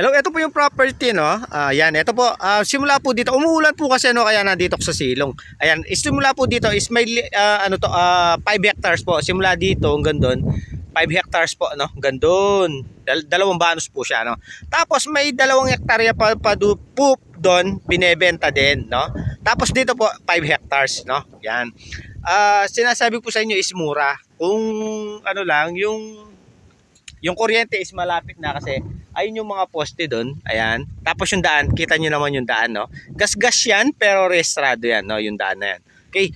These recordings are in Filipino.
Hello, ito po yung property, no? Ah, yan, ito po. Ah, simula po dito, umuulan po kasi ano kaya nandito ako sa silong. Ayan, simula po dito is may ah, ano to, 5 hectares po. Simula dito hanggang doon, 5 hectares po, no? Hanggang doon. Dal- dalawang banos po siya, no? Tapos may dalawang hektarya pa, pa do, po doon, binebenta din, no? Tapos dito po, 5 hectares, no? Yan. Ah, sinasabi po sa inyo is mura. Kung ano lang, yung yung kuryente is malapit na kasi ayun yung mga poste doon. Ayan. Tapos yung daan, kita nyo naman yung daan, no? Gas-gas yan, pero restrado yan, no? Yung daan na yan. Okay.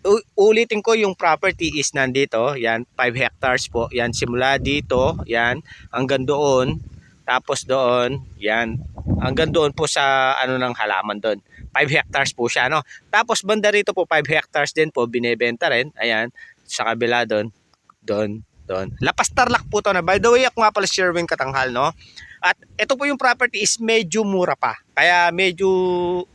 U- ulitin ko yung property is nandito. Yan, 5 hectares po. Yan, simula dito. Yan, hanggang doon. Tapos doon. Yan. Hanggang doon po sa ano ng halaman doon. 5 hectares po siya, no? Tapos banda rito po, 5 hectares din po, binebenta rin. Ayan, sa kabila doon. Doon, doon. Lapas Tarlac po to na. By the way, ako nga pala si Sherwin Katanghal, no? At ito po yung property is medyo mura pa. Kaya medyo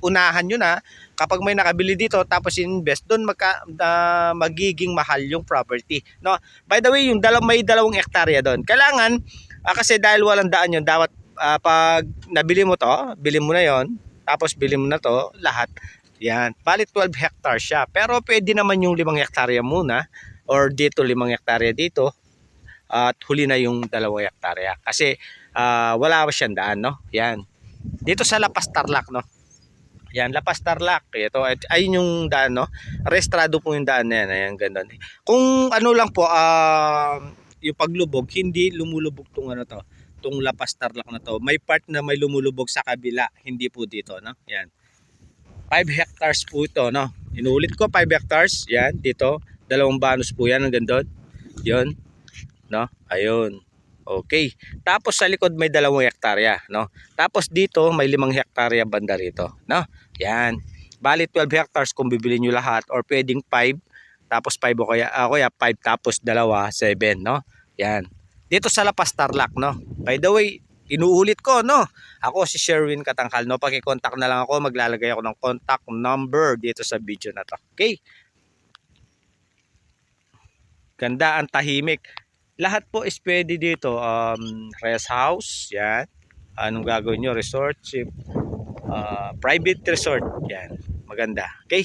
unahan nyo na kapag may nakabili dito tapos invest doon magka, na magiging mahal yung property. No? By the way, yung dalaw, may dalawang hektarya doon. Kailangan, ah, kasi dahil walang daan yun, dapat ah, pag nabili mo to, bili mo na yon tapos bili mo na to, lahat. Yan. Balit 12 hectares siya. Pero pwede naman yung 5 hektarya muna or dito 5 hektarya dito at huli na yung 2 hektarya. Kasi ah, wala pa siyang daan, no? Yan. Dito sa Lapas Tarlac, no? Yan, Lapas Tarlac. Ito, ay- ayun yung daan, no? Restrado po yung daan na yan. Ayan, ganun. Kung ano lang po, ah, yung paglubog, hindi lumulubog tong ano to, tong Lapas Tarlac na to. May part na may lumulubog sa kabila, hindi po dito, no? Yan. 5 hectares po ito, no? Inuulit ko, 5 hectares. Yan, dito. Dalawang banos po yan, hanggang doon. Yun. No? Ayun. Okay. Tapos sa likod may dalawang hektarya, no? Tapos dito may limang hektarya banda rito, no? Yan. Bali 12 hectares kung bibili nyo lahat or pwedeng 5 tapos 5 o kaya ako ya 5 tapos dalawa 7, no? Yan. Dito sa Lapas Tarlac, no? By the way, inuulit ko, no? Ako si Sherwin Katangkal, no? Paki-contact na lang ako, maglalagay ako ng contact number dito sa video na to. Okay? Ganda ang tahimik lahat po is pwede dito. Um, rest house, yan. Anong gagawin nyo? Resort, ship, uh, private resort, yan. Maganda. Okay?